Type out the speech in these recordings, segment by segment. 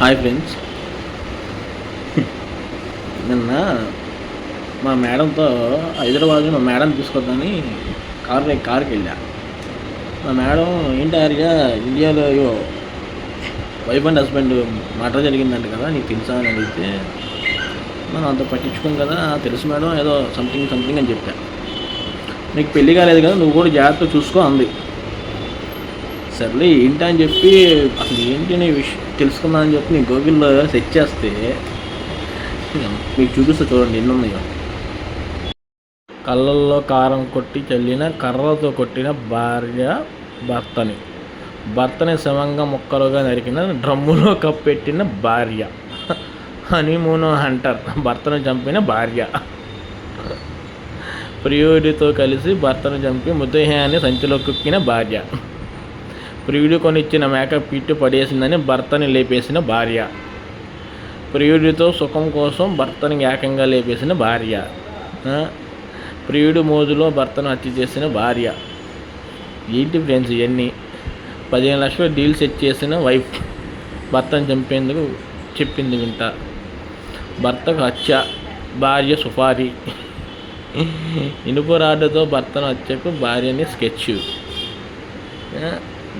Hi friends. నిన్న మా మేడంతో హైదరాబాద్ మా మేడం తీసుకొద్దని కార్ కార్కి వెళ్ళా. మా మేడం ఏంటి ఆర్య ఇండియాలో అయ్యో వైఫ్ అండ్ హస్బెండ్ మాట జరిగిందంట కదా నీకు తెలుసా అని అడిగితే మనం అంత పట్టించుకోం కదా తెలుసు మేడం ఏదో సంథింగ్ సంథింగ్ అని చెప్పా. నీకు పెళ్ళి కాలేదు కదా నువ్వు కూడా జాగ్రత్త చూసుకో అంది. సర్లే ఏంటి అని చెప్పి అసలు ఏంటి అనే విషయం తెలుసుకుందాం అని చెప్పి నేను గూగుల్లో సెర్చ్ చేస్తే మీకు చూపిస్తా చూడండి ఎన్ని ఉన్నాయో. కళ్ళల్లో కారం కొట్టి చల్లిన కర్రలతో కొట్టిన భార్య భర్తని. భర్తని సమంగా ముక్కలుగా నరికిన డ్రమ్ములో కప్పెట్టిన భార్య. హనీమూన్ హంటర్ భర్తను చంపిన భార్య. ప్రియుడితో కలిసి భర్తను చంపి మృతదేహాన్ని సంచిలో కుక్కిన భార్య. ప్రియుడు కొనిచ్చిన మేకప్ పిట్టు పడేసిందని భర్తని లేపేసిన భార్య. ప్రియుడితో సుఖం కోసం భర్తని ఏకంగా లేపేసిన భార్య. ప్రియుడు మోజులో భర్తను హత్య చేసిన భార్య. ఏంటి ఫ్రెండ్స్ ఇవన్నీ పదిహేను లక్షలు డీల్ సెట్ చేసిన వైఫ్ భర్తను చంపేందుకు చెప్పింది వింట భర్తకు హత్య భార్య సుపారి ఇనుపు రాడ్డుతో భర్తను హత్యకు భార్యని స్కెచ్.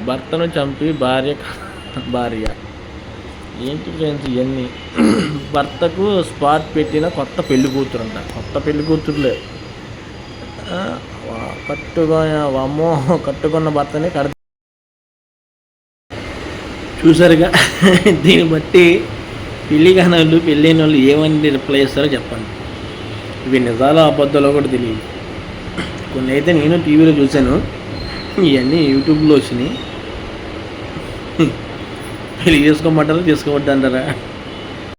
భర్తను చంపి భార్య భార్య. ఏంటి ఫ్రెండ్స్ ఇవన్నీ భర్తకు స్పాట్ పెట్టిన కొత్త పెళ్ళి కూతురు అంట కొత్త పెళ్ళి కూతురులే. ఆ, అమ్మో కట్టుకున్న భర్తని కడ చూసారుగా? దీన్ని బట్టి పెళ్ళి కాని వాళ్ళు పెళ్ళైన వాళ్ళు ఏమని రిప్లై చేస్తారో చెప్పండి. ఇవి నిజాలు అబద్ధాలో కూడా తెలియదు. కొన్ని అయితే నేను టీవీలో చూశాను. ఇవన్నీ యూట్యూబ్లో వచ్చినాయి. పెళ్ళి చేసుకోమంటారా? చేసుకోవద్దంటారా?